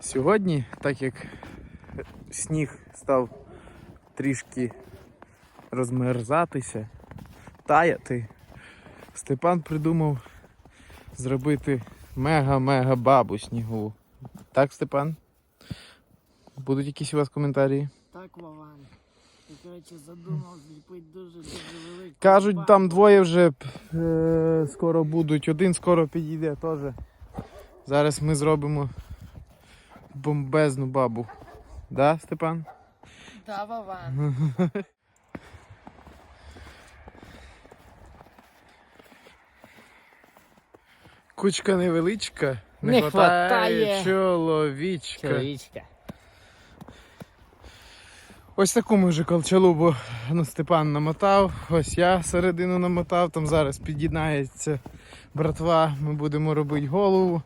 Сьогодні, так як сніг став трішки розмерзатися, таяти, Степан придумав зробити мега-мега бабу снігову. Так, Степан? Будуть якісь у вас коментарі? Так, Вован. Я, коротше, задумав зліпити дуже-дуже велику. Кажуть, бабу. там двоє вже е, скоро будуть, один скоро підійде теж. Зараз ми зробимо бомбезну бабу. Да, Степан? Та, Вован. Кучка невеличка, не, Не хватає хватає. чоловічка. Чоловічка. Ось таку ми вже колчалубу ну, Степан намотав, ось я середину намотав, там зараз під'єднається братва, ми будемо робити голову.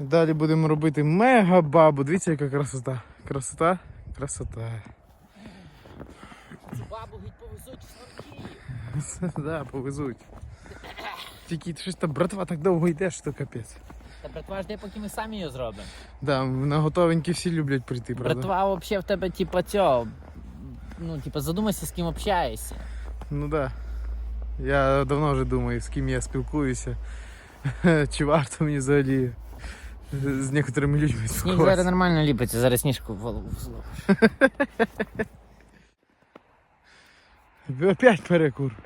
Далі будемо робити мега бабу. Дивіться, яка красота. Красота, красота. Цю бабу геть повезуть в Славків. да, повезуть. Тільки щось там братва так довго йде, що капець. Та братва жде, поки ми самі її зробимо. Да, на готовенькі всі люблять прийти, правда? Братва взагалі в тебе, типа, цього. Ну, типа, задумайся, з ким общаєшся. Ну да. Я давно вже думаю, з ким я спілкуюся. Чи варто мені взагалі з некоторими людьми Сніг зараз нормально ліпиться, зараз сніжку в голову зловиш. Опять перекур.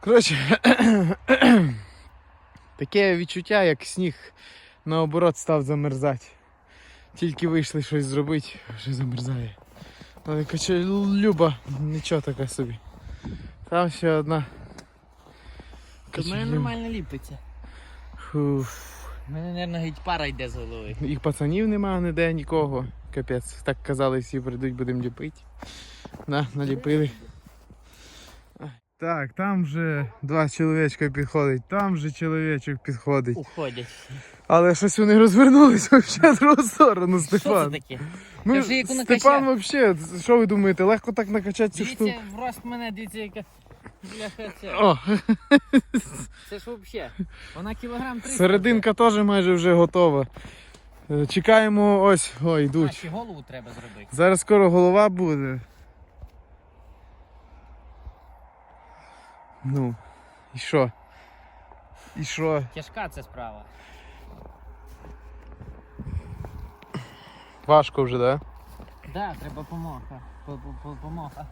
Коротше, таке відчуття, як сніг наоборот став замерзати. Тільки вийшли щось зробити, вже замерзає. Але каче Люба, нічого така собі. Там ще одна. Тут мене нормально ліпиться. Фуф. У мене, мабуть, геть пара йде з голови. Їх пацанів нема ніде нікого. Капець. Так казали, всі прийдуть, будемо ліпити. На, наліпили. Так, там вже два чоловічка підходить, там вже чоловічок підходить. Уходять. Але щось вони розвернулися в другу сторону, Що це Степан. таке? Ну, Я вже яку Степан накачав. взагалі, що ви думаєте, легко так накачати цю штуку? Дивіться, в рост мене, дивіться, яка. Бляха, це. О, Це ж взагалі. Вона кілограм 300. серединка теж майже вже готова. Е, Чекаємо, ось, ой, А, йдуть. ще голову треба зробити. Зараз скоро голова буде. Ну, і що? І що? Тяжка це справа. Важко вже, так? Да? Да, треба помоха. Помоха. Треба помога.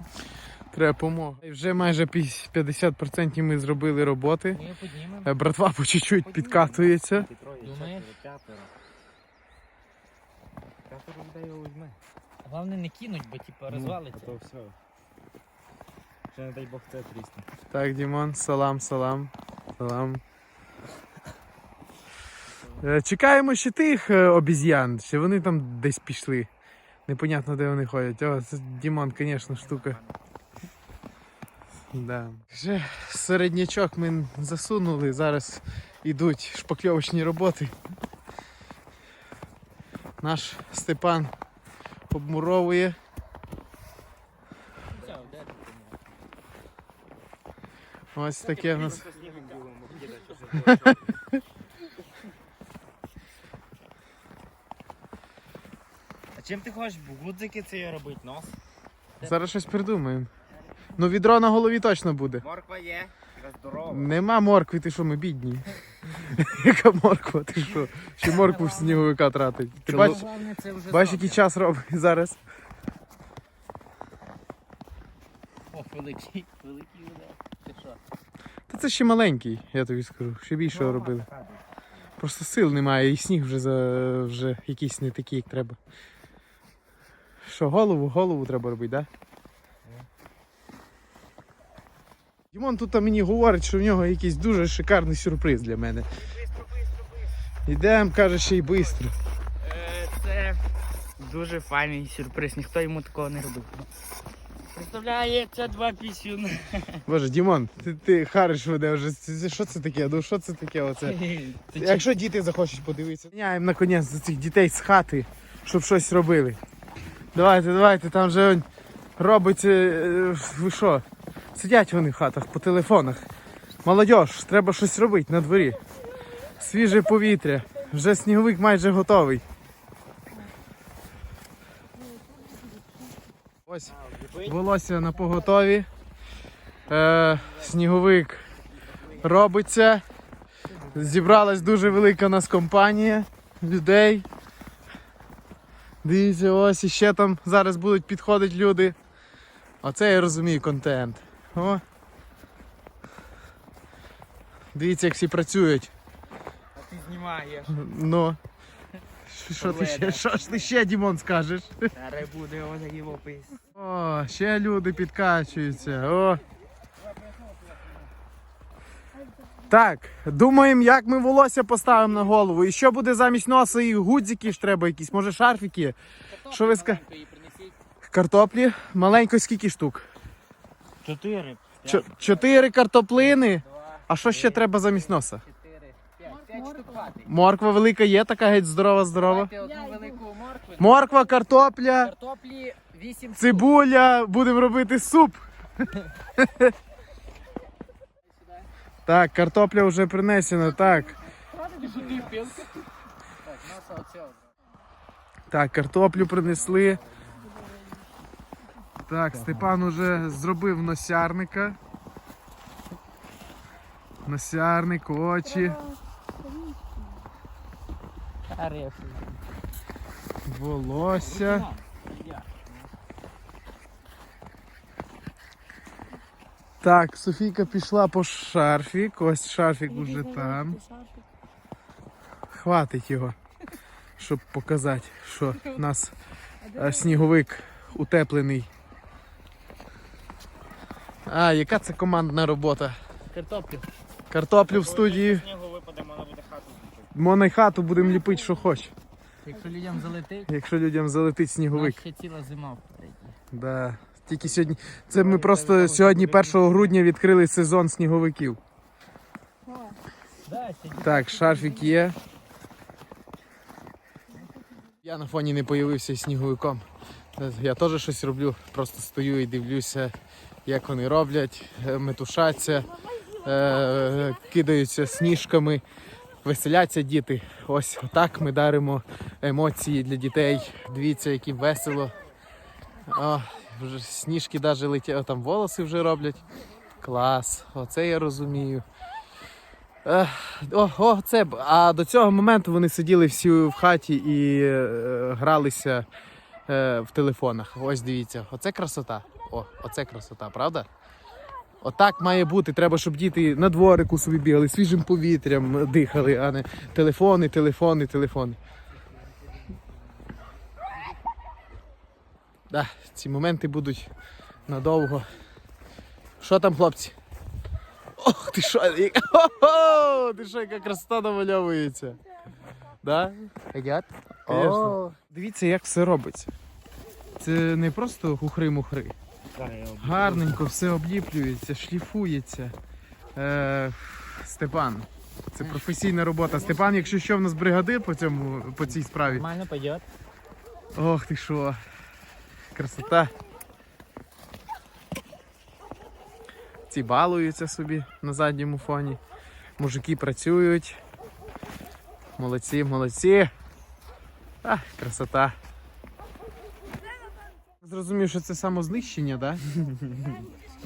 І вже майже 50% ми зробили роботи. Піднімемо. Е, Братва по чуть-чуть підкатується. Думаєш? П'ятеро людей його візьме. Головне не кинуть, бо типа розвалиться. То все. Ще не дай Бог це трісне. Так, Дімон, салам, салам. Салам. Е, Чекаємо ще тих е, обіз'ян, ще вони там десь пішли. Непонятно, де вони ходять. О, це Дімон, звісно, штука. Да. Вже середнячок ми засунули, зараз йдуть шпакльовочні роботи. Наш Степан обмуровує. Ось таке в нас. А чим ти хочеш гудзики це робити? Нос? Зараз щось придумаємо. Ну відро на голові точно буде. Морква є, така здорова. Нема моркви, ти що, ми бідні. Яка морква, ти що? Ще моркву в сніговика тратить. Ти Чому? бачиш, Головне, це вже бачиш, зробимо. який час робить зараз? Ох, великий, великий удар. Ти що? Та це ще маленький, я тобі скажу. Ще більшого робили. Просто сил немає, і сніг вже за вже якийсь не такий, як треба. Що, голову, голову треба робити, так? Да? Дімон тут мені говорить, що в нього якийсь дуже шикарний сюрприз для мене. Йдемо, каже, ще й швидко. Е, Це дуже файний сюрприз, ніхто йому такого не робив. Представляється два пісюни. Боже, Дімон, ти, ти хариш мене вже. Що це таке? Ну що це таке? Оце? Якщо діти захочуть подивитися, міняємо наконець за цих дітей з хати, щоб щось робили. Давайте, давайте, там вже он робиться. е, Ви що? Сидять вони в хатах по телефонах. Молодь, треба щось робити на дворі. Свіже повітря. Вже сніговик майже готовий. Ось волосся на поготові. Е, Сніговик робиться. Зібралась дуже велика нас компанія людей. Дивіться, ось іще там зараз будуть підходити люди. Оце я розумію контент. О. Дивіться, як всі працюють. А ти знімаєш. Ну. Що ти ще, що ж ти ще, Дімон, скажеш? Зараз буде отакий опис. О, ще люди підкачуються. О. Так, думаємо, як ми волосся поставимо на голову. І що буде замість носа і гудзики ж треба якісь, може шарфіки. Що ви ска- Картоплі. Маленько скільки штук? Чотири. Чо- чотири картоплини. А що ще треба замість носа? Чотири, п'ять, п'ять штук хватить. Морква велика є, така геть здорова, здорова. Давайте одну велику моркву. Морква, картопля, Картоплі 8 цибуля, будемо робити суп. Так, картопля вже принесена, так. Так, носа оцього. Так, картоплю принесли. Так, Степан уже зробив носярника. Носярник, очі, волосся. Так, Софійка пішла по шарфік. Ось шарфік уже там. Хватить його, щоб показати, що в нас е, сніговик утеплений. А, яка це командна робота? Картоплю. Картоплю в студії. Снігу випаде, буде хату зробити. Й хату будемо ліпити, що хоч. Якщо людям залетить, Якщо людям залетить сніговик. ще ціла зима впереді. Да. Тільки сьогодні. Це ми просто сьогодні, 1 грудня, відкрили сезон сніговиків. Так, шарфік є. Я на фоні не появився із сніговиком. Я теж щось роблю, просто стою і дивлюся, як вони роблять, е, метушаться, е, кидаються сніжками, веселяться діти. Ось так ми даримо емоції для дітей. Дивіться, яким весело. О, вже сніжки навіть летять, там волоси вже роблять. Клас, оце я розумію. Ех, О, о, це. А до цього моменту вони сиділи всі в хаті і е, гралися е, в телефонах. Ось дивіться, оце красота. О, оце красота, правда? Отак має бути. Треба, щоб діти на дворику собі бігали, свіжим повітрям дихали, а не телефони, телефони, телефони. Да, ці моменти будуть надовго. Що там, хлопці? Ох, ти що? Хо-хо! Ти що, яка красота намальовується? Да? Дивіться, як все робиться. Це не просто хухри-мухри. Гарненько все обліплюється, шліфується. Е, Степан. Це професійна робота. Степан, якщо що в нас бригадир по цьому по цій справі. Нормально пойдет. Ох ти що. Красота. Ці балуються собі на задньому фоні. Мужики працюють. Молодці, молодці. А, красота. Зрозумів, що це самознищення, так? Да?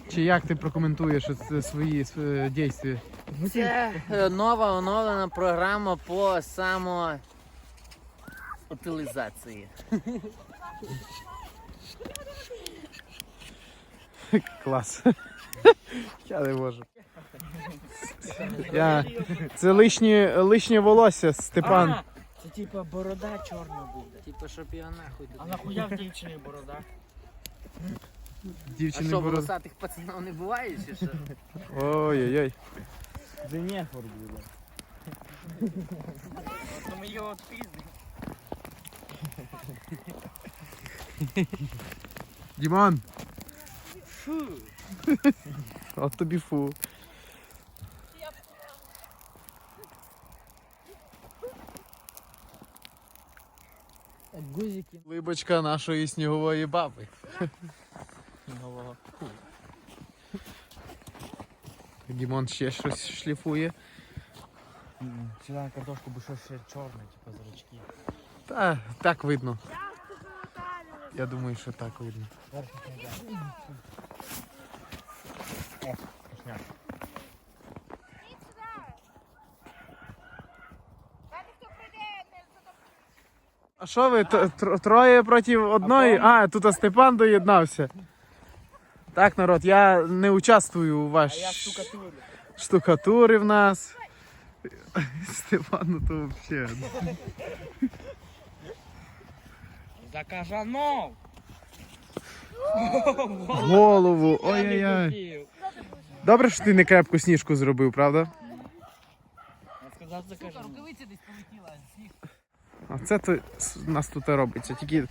Чи як ти прокоментуєш це свої е, дійства? Це е, нова оновлена програма по самоутилізації. Клас. Я не можу. Я... Це лишнє, лишнє волосся, Степан. Це типа борода чорна буде. Типу, щоб його нахуй А туди. нахуя в дівчині борода? А Дівчини що, бороз. волосатих пацанів не буває, чи що? Ой-ой-ой. Це нехор буде. То ми його відпіздимо. Дімон. Фу. От тобі фу. гузики. Либочка нашої снігової баби. Снігового. Дімон ще щось шліфує. Сюди на картошку, бо що ще чорне, типу зрачки. Та так видно. Я думаю, що так видно. А що ви тр- троє проти одної? А, тут Степан доєднався. Так, народ, я не участвую у вашій штукатурі в нас. Степан, ну то взагалі. За кажанов. Голову, ой-ой-ой. Добре, що ти не крепку сніжку зробив, правда? Я сказав за кажанов. Рукавиця десь полетіла. Сніг. А це то у нас тут робиться. Тільки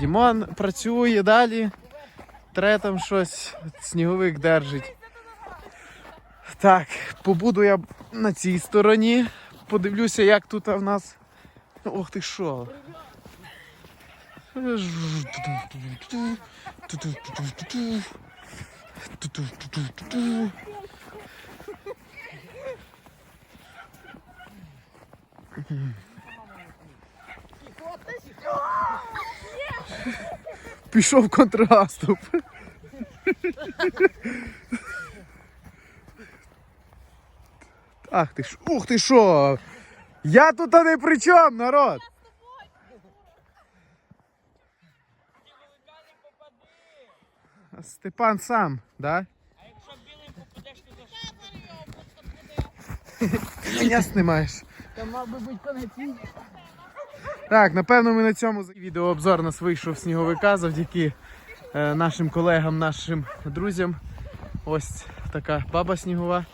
Дімон працює далі. Тре там щось, сніговик держить. Так, побуду я на цій стороні. Подивлюся, як тут в нас. Ох ти що. Пішов контраступ. Ах ти ж, ух ти що! Я тут не при чому, народ! А Степан сам, да? А якщо білий попадеш, то за Коня знімаєш. Там мав би бути конець. Так, напевно, ми на цьому відеообзор нас вийшов сніговика завдяки е, нашим колегам, нашим друзям. Ось така баба снігова.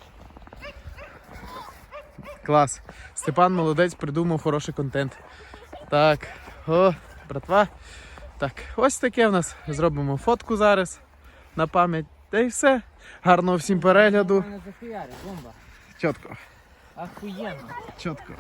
Клас. Степан молодець, придумав хороший контент. Так, о, братва. Так, ось таке в нас. Зробимо фотку зараз на пам'ять. Та й все. Гарного всім перегляду. Чітко, Охуєнно. чітко.